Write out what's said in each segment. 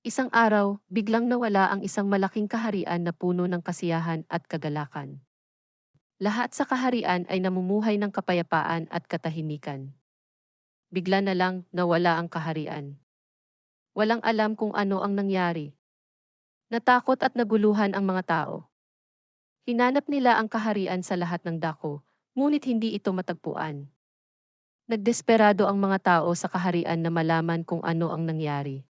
Isang araw, biglang nawala ang isang malaking kaharian na puno ng kasiyahan at kagalakan. Lahat sa kaharian ay namumuhay ng kapayapaan at katahimikan. Bigla na lang nawala ang kaharian. Walang alam kung ano ang nangyari. Natakot at naguluhan ang mga tao. Hinanap nila ang kaharian sa lahat ng dako, ngunit hindi ito matagpuan. Nagdesperado ang mga tao sa kaharian na malaman kung ano ang nangyari.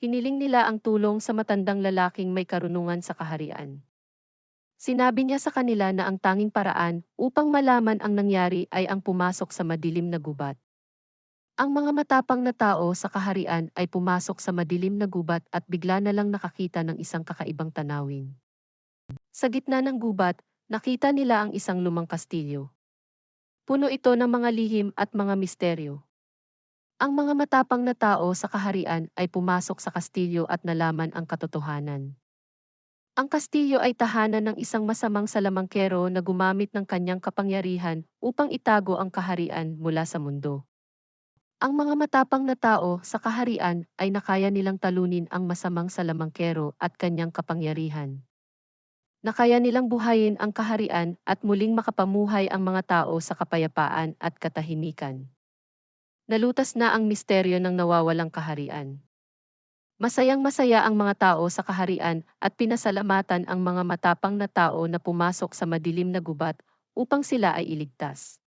Hiniling nila ang tulong sa matandang lalaking may karunungan sa kaharian. Sinabi niya sa kanila na ang tanging paraan upang malaman ang nangyari ay ang pumasok sa madilim na gubat. Ang mga matapang na tao sa kaharian ay pumasok sa madilim na gubat at bigla na lang nakakita ng isang kakaibang tanawin. Sa gitna ng gubat, nakita nila ang isang lumang kastilyo. Puno ito ng mga lihim at mga misteryo. Ang mga matapang na tao sa kaharian ay pumasok sa kastilyo at nalaman ang katotohanan. Ang kastilyo ay tahanan ng isang masamang salamangkero na gumamit ng kanyang kapangyarihan upang itago ang kaharian mula sa mundo. Ang mga matapang na tao sa kaharian ay nakaya nilang talunin ang masamang salamangkero at kanyang kapangyarihan. Nakaya nilang buhayin ang kaharian at muling makapamuhay ang mga tao sa kapayapaan at katahimikan. Nalutas na ang misteryo ng nawawalang kaharian. Masayang masaya ang mga tao sa kaharian at pinasalamatan ang mga matapang na tao na pumasok sa madilim na gubat upang sila ay iligtas.